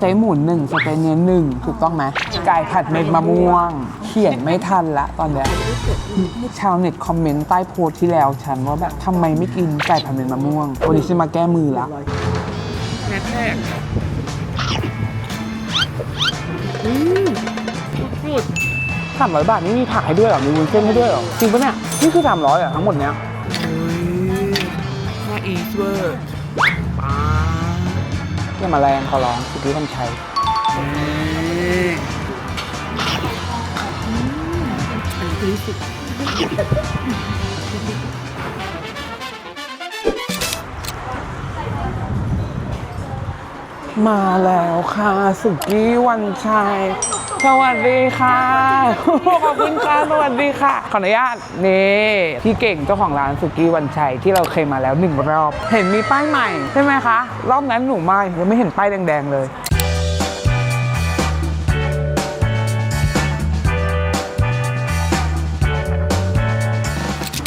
เต๊ะหมูหนึ่งสเต๊ะเนื้อหนึ่งถูกต้องไหมไก่ผัดเม็ดมะม่วง เขียนไม่ทันละตอนเนี้ยชาวเน็ตคอมเมนต์ใต้โพสต์ที่แล้วฉันว่าแบบทำไมไม่กินไก่ผัดเม็ดมะม่วงวันนี้ฉันมาแก้มือละแรกแรกพูดสามร้อยบาทนี่มีผักให้ด้วยเหรอ มีวุ้นเส้นให้ด้วยเหรอ จริงปะเนี่ย นี่คือสามร้อยเหรอทั้งหมดเนี้ยโอ้ยน่าอีสเวอร์ป้า อย่ามาแรงขอร้องสุกี้วันชัยมาแล้วค่ะสุกี้วันชัย สวัสดีค่ะ ขอบคุณค่ะสวัสดีค่ะ ขออนุญาตนี่พี่เก่งเจ้าของร้านสุกี้วันชัยที่เราเคยมาแล้วหนึ่งรอบ เห็นมีป้ายใหม่ใช่ไหมคะ รอบนั้นหนูมายังไม่เห็นป้ายแดงๆเลย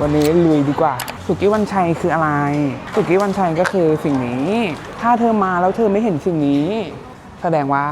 วันนี้ลุยดีกว่า สุกี้วันชัยคืออะไร สุกี้วันชัยก็คือสิ่งนี้ ถ้าเธอมาแล้วเธอไม่เห็นสิ่งนี้ แสดงว่า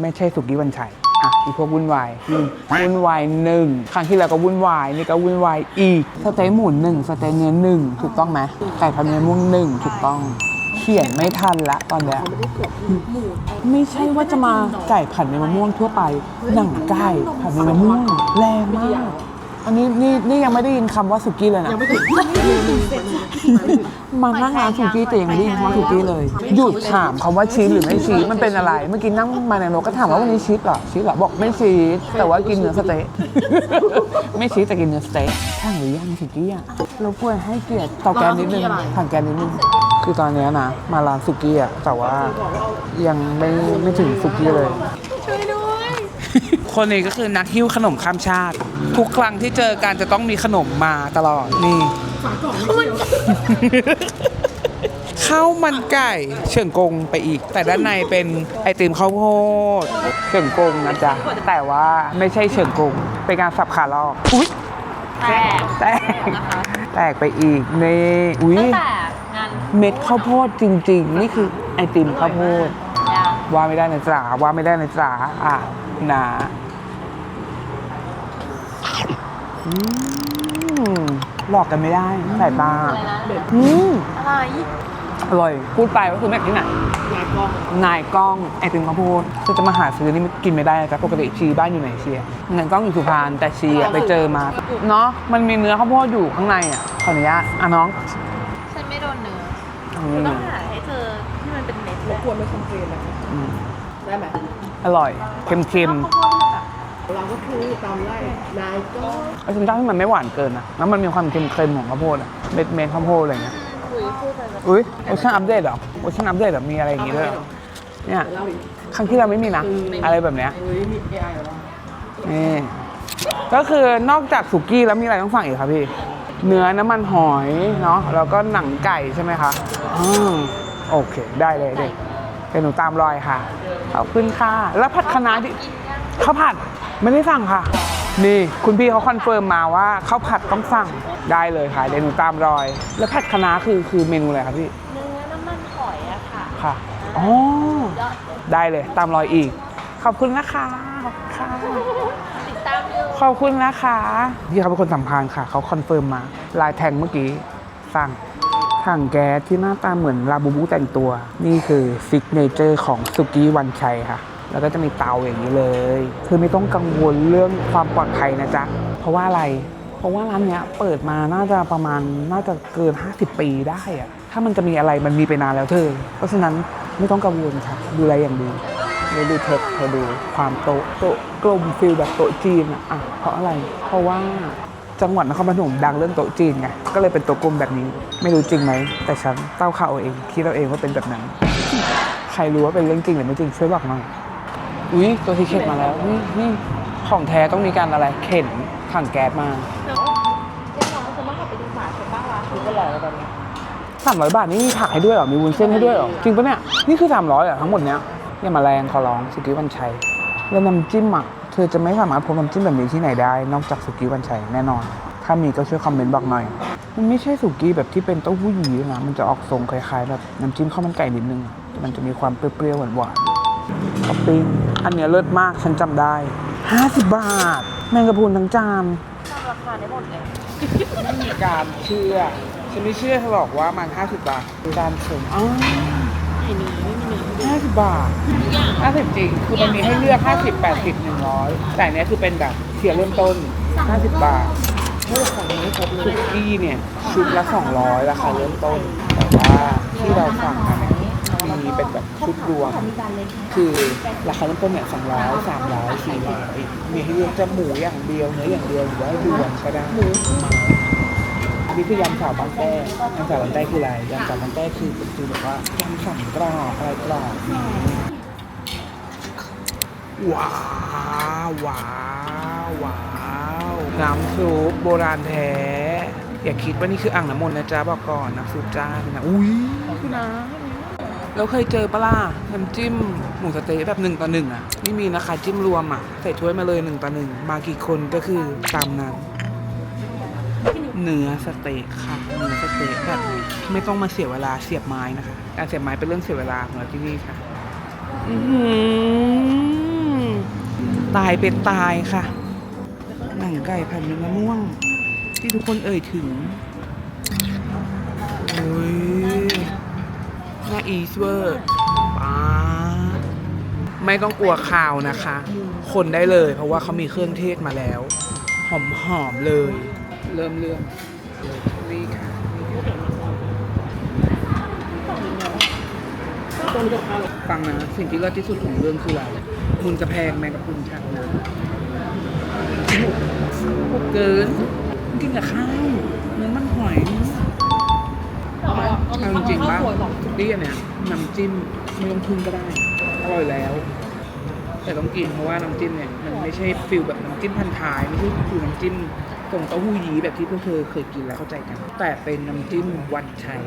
ไม่ใช่สุกี้วันชัย อะอีพวกวุ่นวายอืมวุ่นวายหนึ่งครั้งที่แล้วก็วุ่นวายนี่ก็วุ่นวายอีกสเต๊ะหมูหนึ่งสเต๊ะเนื้อหนึ่งถูกต้องไหมไก่ผัดเนื้อม่วงหนึ่งถูกต้อง เขียนไม่ทันละตอนเนี้ยไม่ใช่ว่าจะมาไก่ผัดเนื้อมะม่วงทั่วไปหนังไก่ผัดเนื้อมะม่วงแรงมากอันนี้นี่นี่ยังไม่ได้ยินคำว่าสุกี้เลยนะมานั่งร้านสุกี้แต่ยังไม่ได้ยินคำว่าสุกี้เลย หยุดถามคำว่าชีสหรือไม่ชีสมันเป็นอะไร เมื่อกี้นั่งมาในรถก็ถามว่าวันนี้ชีสเหรอชีสเหรอบอกไม่ชีสแต่ว่ากินเนื้อสเต๊ะไม่ชีสแต่กินเนื้อสเต๊ะช่างหรือยังสุกี้อะเราควรให้เกียรติเตาแก๊สนิดนึงถังแก๊สนิดนึงคือตอนเนี้ยนะมาร้านสุกี้อะแต่ว่ายังไม่ไม่ถึงสุกี้เลยคนนี้ก็คือนักหิ้วขนมข้ามชาติ ทุกครั้งที่เจอกันจะต้องมีขนมมาตลอดนี่ ข้าวมันไก่เฉิงกงไปอีก แต่ด้านในเป็นไอติมข้าวโพดเฉิงกงนะจ๊ะแต่ว่าไม่ใช่เฉิงกงเป็นการสับขาลอกอุ้ยแต่แตกแตกไปอีกนี่อุ้ยตั้งแต่งานเม็ดข้าวโพดจริง ๆ นี่คือไอติมข้าวโพดยาว่าไม่ได้นะจ๊ะว่าไม่ได้นะจ๊ะอะนะอืม หลอกกันไม่ได้สายตาอะไรนะอืมอะไรอร่อย พูดไปก็คือแม่ที่ไหนยายกล้อง นายกล้องไอติมข้าวโพดคือจะมาหาซื้อนี่มันกินไม่ได้นะจ๊ะปกติชีบ้านอยู่ไหนเชียร์นายกล้องอยู่สุพรรณแต่ชีอะไปเจอมาเนาะมันมีเนื้อข้าวโพดอยู่ข้างในอะขออนุญาตอะน้องฉันไม่โดนเนื้ออืมต้องหาให้เจอที่มันเป็นเม็ดเลยควรไม่คอมเพลนนะอืมได้ไหมอร่อยเค็มข้าวโพดแบบ เราก็คือตามไล่นายก็ๆไอ้ฉันชอบที่มันไม่หวานเกินนะแล้วมันมีความเค็มๆของข้าวโพดอะเม็ดเม็ดๆข้าวโพดอะไรเงี้ยคุยพูดไปแบบอุ้ยโอชั่นอัปเดตเหรอโอชั่นอัปเดตแบบมีอะไรอย่างงี้ด้วยเหรอเนี่ยเล่าอีกครั้งที่เราไม่มีนะอะไรแบบเนี้ยเฮ้ยมี AI เหรอนี่ก็คือนอกจากสุกี้แล้วมีอะไรต้องสั่งอีกครับพี่ เนื้อน้ำมันหอยเนาะแล้วก็หนังไก่ใช่ไหมคะอืมโอเค ได้เลยเด็กเดี๋ยวหนูตามรอยค่ะขอบคุณค่ะ แล้วผัดคะน้าที่ข้าวผัด ไม่ได้สั่งค่ะ นี่คุณพี่เขาคอนเฟิร์มมาว่าข้าวผัดต้องสั่งได้เลยค่ะเดี๋ยวหนูตามรอย แล้วผัดคะน้าคือคือเมนูอะไรครับพี่เนื้อน้ำมันหอยอะค่ะค่ะอ๋อได้เลยตามรอยอีก ขอบคุณนะคะขอบคุณค่ะติดตามอยู่ขอบคุณนะคะพี่เขาเป็นคนสัมพันธ์ค่ะเขาคอนเฟิร์มมาลายแทงเมื่อกี้สั่งถังแก๊สที่หน้าตาเหมือนลาบูบูแต่งตัว นี่คือซิกเนเจอร์ของสุกี้วันชัยค่ะ แล้วก็จะมีเตาอย่างนี้เลย คือไม่ต้องกังวลเรื่องความปลอดภัยนะจ๊ะ เพราะว่าอะไร เพราะว่าร้านเนี้ยเปิดมาน่าจะประมาณน่าจะเกิน 50 ปีได้อะถ้ามันจะมีอะไรมันมีไปนานแล้วเธอ เพราะฉะนั้นไม่ต้องกังวลค่ะ ดูแลอย่างดีเดี๋ยวดูเทคเธอดูความโต๊ะโต๊ะกลมฟิลแบบโต๊ะจีนอะอะเพราะอะไร เพราะว่าจังหวัดนครปฐมดังเรื่องโต๊ะจีนไง ก็เลยเป็นโต๊ะกลมแบบนี้ ไม่รู้จริงไหม แต่ฉันเต้าข่าวเอาเองคิดเอาเองว่าเป็นแบบนั้น ใครรู้ว่าเป็นเรื่องจริงหรือไม่จริงช่วยบอกหน่อย อุ้ยตัวที่เข็นมาแล้วนี่นี่ของแท้ต้องมีการอะไร เข็นถังแก๊สมาเดี๋ยวน้องจะมาขับไปดูหมาใช่ปะวะคือก็แล้วตอนนี้สามร้อยบาทนี่มีผักให้ด้วยเหรอ มีวุ้นเส้นให้ด้วยเหรอ จริงปะเนี่ย นี่คือสามร้อยเหรอทั้งหมดเนี้ยอย่ามาแรงขอร้องสุกี้วันชัย แล้วน้ำจิ้มอะเธอจะไม่สามารถพบน้ำจิ้มแบบนี้ที่ไหนได้ นอกจากสุกี้วันชัยแน่นอน ถ้ามีก็ช่วยคอมเมนต์บอกหน่อย มันไม่ใช่สุกี้แบบที่เป็นเต้าหู้ยี้นะ มันจะออกทรงคล้ายๆแบบน้ำจิ้มข้าวมันไก่นิดนึง มันจะมีความเปรี้ยวๆหวานๆ ท็อปปิ้งอันเนี้ยเลิศมากฉันจำได้ 50 บาท แมงกะพรุนทั้งจานตามราคาได้หมดเลยไม่มีการเชื่อ ฉันไม่เชื่อเธอหรอกว่ามัน 50 บาทจานสมอ้าวไม่มีไม่มีเนื้อ50 บาท50 จริง คือมันมีให้เลือก 50 80 100 แต่อันเนี้ยคือเป็นแบบเทียร์เริ่มต้น 50 บาทคุกกี้เนี่ย ชุดละ 200ราคาเริ่มต้น แต่ว่าที่เราสั่งกันเนี่ย มีเป็นแบบชุดรวม คือราคาเริ่มต้นเนี่ย200 300 400มีให้เลือกจะหมูอย่างเดียวเนื้ออย่างเดียวหรือว่ารวมก็ได้อันนี้คือยำสาวบางแต้ยำสาวบางแต้คืออะไรยำสาวบางแต้คือเป็นคือแบบว่ายำสั่งกรอบอะไรกรอบว้าวว้าวว้าวน้ำซุปโบราณแท้อย่าคิดว่านี่คืออ่างน้ำมนต์นะจ๊ะบอกก่อนน้ำซุปจ้าอนะอุ้ยคือน้ำ เราเคยเจอปะล่ะน้ำจิ้มหมูสะเต๊ะแบบหนึ่งต่อหนึ่งอะนี่มีนะคะจิ้มรวมอะใส่ถ้วยมาเลยหนึ่งต่อหนึ่งมากี่คนก็คือตามนั้นเนื้อสเต๊ะค่ะเนื้อสเต๊ะแบบไม่ต้องมาเสียเวลาเสียบไม้นะคะการเสียบไม้เป็นเรื่องเสียเวลาของเราที่นี่ค่ะอื้อหือตายเป็นตายค่ะหนังไก่ผัดเนื้อมะม่วง ที่ทุกคนเอ่ยถึงโอ้ยหน้า อีสเวอร์ป้าไม่ต้องกลัวข่าวนะคะ คนได้เลย เพราะว่าเขามีเครื่องเทศมาแล้ว หอมหอมๆเลย เริ่มเรื่องนี่ค่ะฟังนะ สิ่งที่เลิศที่สุดของเรื่องคืออะไรมุนกระแพงแมงกะพรุนชักนะเกินกินกับข้าวเนื้อมันหอย เอาจริงๆป่ะสุกี้อันเนี้ยน้ำจิ้มไม่ต้องทุ่งก็ได้อร่อยแล้ว แต่ต้องกินเพราะว่าน้ำจิ้มเนี่ยมันไม่ใช่ฟิลแบบน้ำจิ้มพันท้ายไม่ใช่ฟิลน้ำจิ้มตรงเต้าหู้ยี้แบบที่พวกเธอเคยกินแล้วเข้าใจกัน แต่เป็นน้ำจิ้มวันชัย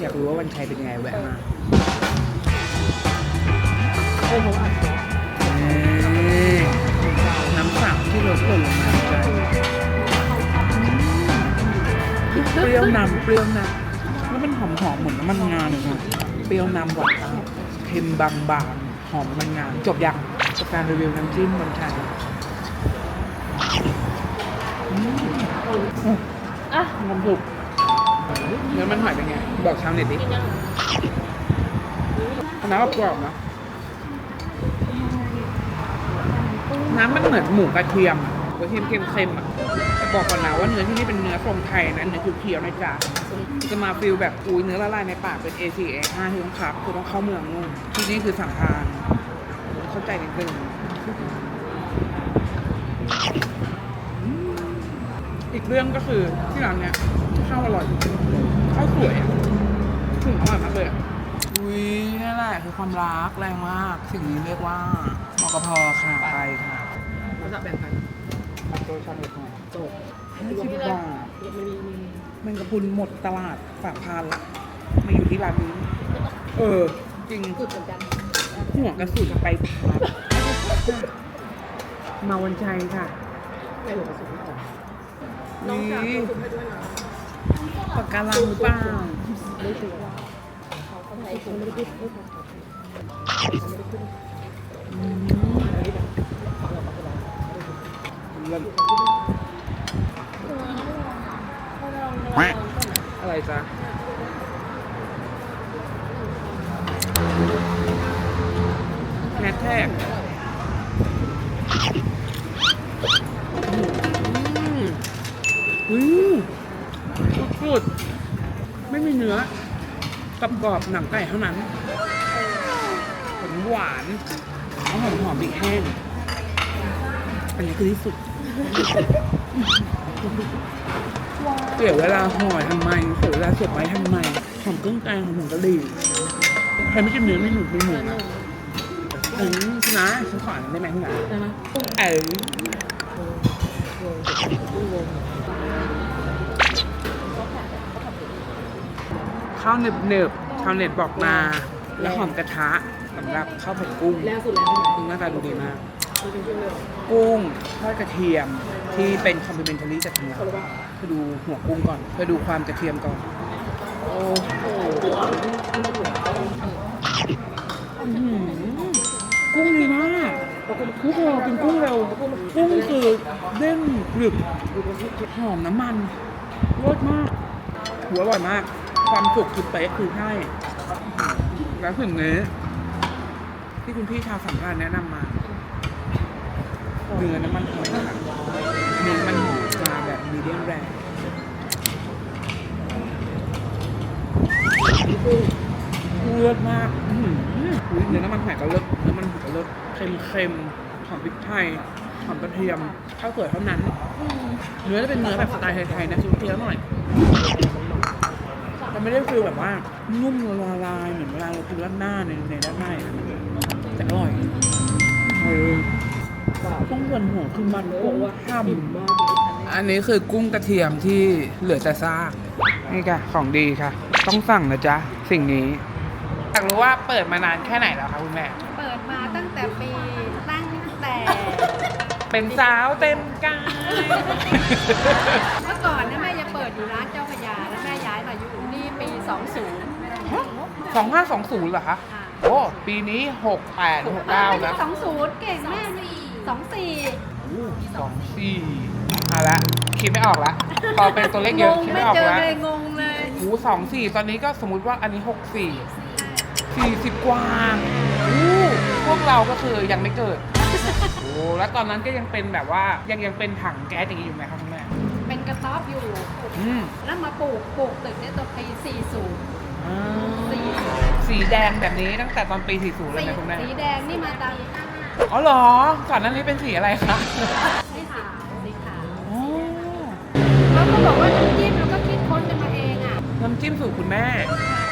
อยากรู้ว่าวันชัยเป็นไงแวะมานี่น้ำสับที่เราหล่นลงมาใจ เปรี้ยวนำเปรี้ยวนำแล้วมันหอมหอมๆเหมือนน้ำมันงาเลยค่ะเปรี้ยวนำหวานเค็มบางบางๆหอมน้ำมันงาจบยังกับการรีวิวน้ำจิ้มบนชัยอืมอะน้ำสุกเนื้อมันหอยเป็นไง บอกชาวเน็ตดิน้ำกรอบๆนะน้ำมันเหมือนหมูกระเทียมกระเทียมเค็มๆอะแต่ บอกก่อนนะว่าเนื้อที่นี่เป็นเนื้อทรงไทยนะเนื้อเขียวๆนะจ๊ะจะมาฟิลแบบอุ้ยเนื้อละลายในปากเป็น A4 A5 ที่ต้องคับคือต้องเข้าเมืองนู่นที่นี่คือสังทานเข้าใจนิดนึงอืมอีกเรื่องก็คือที่ร้านเนี้ยข้าวอร่อยข้าวสวยอะถึงอร่อยมากเลยอะอุ้ยนี่แหละคือความรักแรงมาก สิ่งนี้เรียกว่าหมอกพอค่ะไปค่ะเราจะแบ่งกัน โดยชาเน็ตหน่อยจบห้าสิบบาทม่มีมีแมงกะพรุนหมดตลาดฝากพานละมาอยู่ที่ร้านนี้ เออ จริงสุดเหมือนกันหัวกระสุนไปพัดมาวันชัยค่ะในหัวกระสุนไม่ออกน้องนี่จ๋าตัวสุดให้ด้วยนะปากการังหรือเปล่าไม่ถูกเขาทำไมถึงไม่ได้พูด เริ่มอะไรจ๊ะแฮชแท็กอืมสุดๆไม่มีเนื้อกรอบกรอบหนังไก่เท่านั้นหวานหวานหอมหอมๆพริกแห้ง อันนี้คือที่สุด เสียเวลาห่อทำไม เสียเวลาเสียบไม้ทำไมหอมเครื่องแกงหอมผงกะหรี่ใครไม่กินเนื้อไม่หนุนไม่หมูนะเออคุณนะฉันขออันนั้นได้ไหมคุณนะได้ไหมเออข้าวเนิบๆชาวเน็ตบอกมา แล้วหอมกระทะสำหรับข้าวผัดกุ้งแรงสุดแล้วใช่ไหมหน้าตาดูดีมาก กุ้งทอดกระเทียมที่เป็นคอมพลีเมนทารีจากทางเราเขาเรียกว่าไปดูหัวกุ้งก่อนไปดูความกระเทียมก่อน โอ้โหกุ้งดีมากทุกคนกินกุ้งเร็ว กุ้งคือเด้งกรึบหอมน้ำมันรสมาก หัวอร่อยมาก ความสุกคือเป๊ะคือใช่แล้วถึงนี้ที่คุณพี่ชาวสัมภาษณ์แนะนำมา เนื้อน้ำมันหอยค่ะเนื้อมันมาแบบมีเดียมแรร์เลือดมากอื้อหืออุ๊ยเนื้อน้ำมันหอยก็เลิศเนื้อมันหอยก็เลิศเค็มเค็มหอมพริกไทยหอมกระเทียมข้าวสวยเท่านั้น เนื้อจะเป็นเนื้อแบบสไตล์ไทยๆนะเคี้ยวหน่อยแต่ไม่ได้ฟีลแบบว่านุ่มละลายเหมือนเวลาเรากินราดหน้าในในราดหน้าอย่างนั้นแต่อร่อยเออ ต้องส่วนหัวคือมันกุ้งช่ำอันนี้คือกุ้งกระเทียมที่เหลือแต่ซากนี่ค่ะของดีค่ะ ต้องสั่งนะจ๊ะ สิ่งนี้อยากรู้ว่าเปิดมานานแค่ไหนแล้วคะคุณแม่ เปิดมาตั้งแต่ปีตั้งแต่ เป็นสาวเต็มกายเมื่อก่อนนะแม่ยังเปิดอยู่ร้านเจ้าพระยาแล้วแม่ย้ายมาอยู่นี่ปี 20สองห้าสองศูนย์เหรอคะค่ะโอ้ปีนี้หกแปดหกเก้าไม่แล้ใช่ว20 เก่งแม่นี่ 24สองสี่เอาละคิดไม่ออกละพอเป็นตัวเลขเยงอะงคิดไม่ไม่ออกเจอละเลยงงเลยโอ้สองสี่ตอนนี้ก็สมมุติว่าอันนี้หกสี่สี่สิบกว่าโอ้พวกเราก็คือยังไม่เกิดโอ้แล้วตอนนั้นก็ยังเป็นแบบว่ายังยังเป็นถังแก๊สอย่างนี้อยู่ไหมครับคุณแม่เป็นกระต๊อบอยู่อืมแล้วมาปลูกปลูกตึกเนี่ยตัวปี40อ่า40สีแดงแบบนี้ตั้งแต่ตอนปีสี่ศูนย์เลยนะคุณแม่ สีแดงนี่มาตาม อ๋อเหรอ ก่อนหน้านี้เป็นสีอะไรคะสีขาวสีขาวอ๋อเขาก็บอกว่าน้ำจิ้มเราก็คิดค้นกันมาเองอะน้ำจิ้มสูตรคุณแม่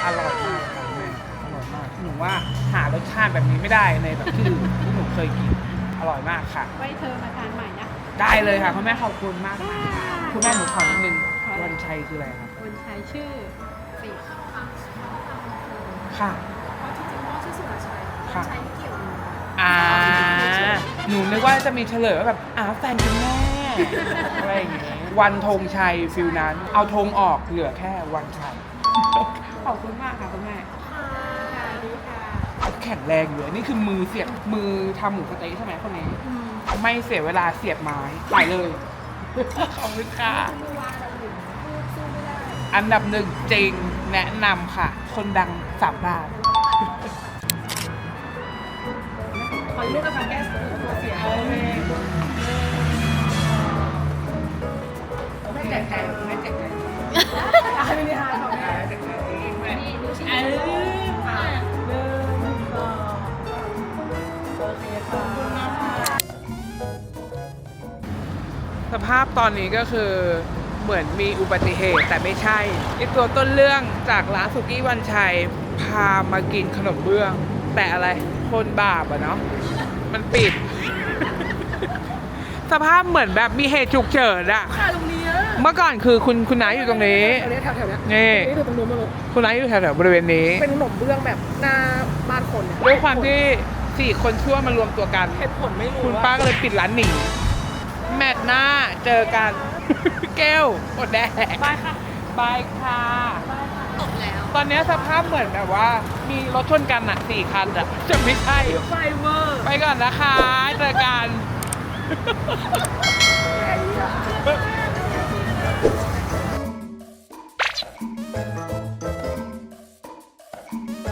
อร่อยมากค่ะคุณแม่อร่อยมาก หนูว่าหารสชาติแบบนี้ไม่ได้ในแบบที่อื่นที่หนูเคยกิน อร่อยมากค่ะ ไว้เธอมาทานใหม่นะ ได้เลยค่ะคุณแม่ขอบคุณมากค่ะคุณแม่หนูขอนิดนึงขออะไรวันชัยคืออะไรครับ คนใช้ชื่อปีกค่ะ เพราะจริงๆพ่อชื่อสุรชัยค่ะ ใช้ไม่เกี่ยวเลยอ่า หนูนึกว่าจะมีเฉลยว่าแบบอ้าวแฟนคุณแม่อะไรอย่างเงี้ยวันธงชัยฟิลนั้น เอาธงออกเหลือแค่วันชัยขอบคุณมากค่ะคุณแม่ค่ะดีค่ะแข็งแรงอยู่นี่คือมือเสียบมือทำหมูสะเต๊ะใช่ไหมคนนี้ ไม่เสียเวลาเสียบไม้ไปเลยขอบคุณค่ะอันดับหนึ่งจริงแนะนำค่ะ คนดังสามดาวขอรูปกับแก้ตัวเสีย ไม่แจกใจไม่แจกใจอันนี้ค่ะของแม่นี่ดูชิ้นนี้ค่ะหนึ่งสองโอเคค่ะสภาพตอนนี้ก็คือเหมือนมีอุบัติเหตุแต่ไม่ใช่ไอตัวต้นเรื่องจากร้านสุกี้วันชัยพามากินขนมเบื้อง แต่อะไรคนบาปอะเนาะมันปิด สภาพเหมือนแบบมีเหตุฉุกเฉินอะค่ะตรงนี้เมื่อก่อนคือคุณคุณนายอยู่ตรงนี้อันนี้แถวๆเนี้ยนี่ นี่คือตรงนู้นมาเลยคุณนายอยู่แถวๆบริเวณนี้เป็นขนมเบื้องแบบหน้าบ้านคนเนี่ยด้วยความที่สี่คนชั่วมารวมตัวกัน เหตุผลไม่รู้คุณป้าก็เลยปิดร้านหนีแมตช์หน้าเจอกัน แก้วอดแดกไปค่ะบายค่ะ ตกแล้วตอนนี้สภาพเหมือนแบบว่า มีรถชนกันอะสี่คันอะจะไม่ใช่ ไฟเวอร์ ไปก่อนนะคะเจอกัน Yeah.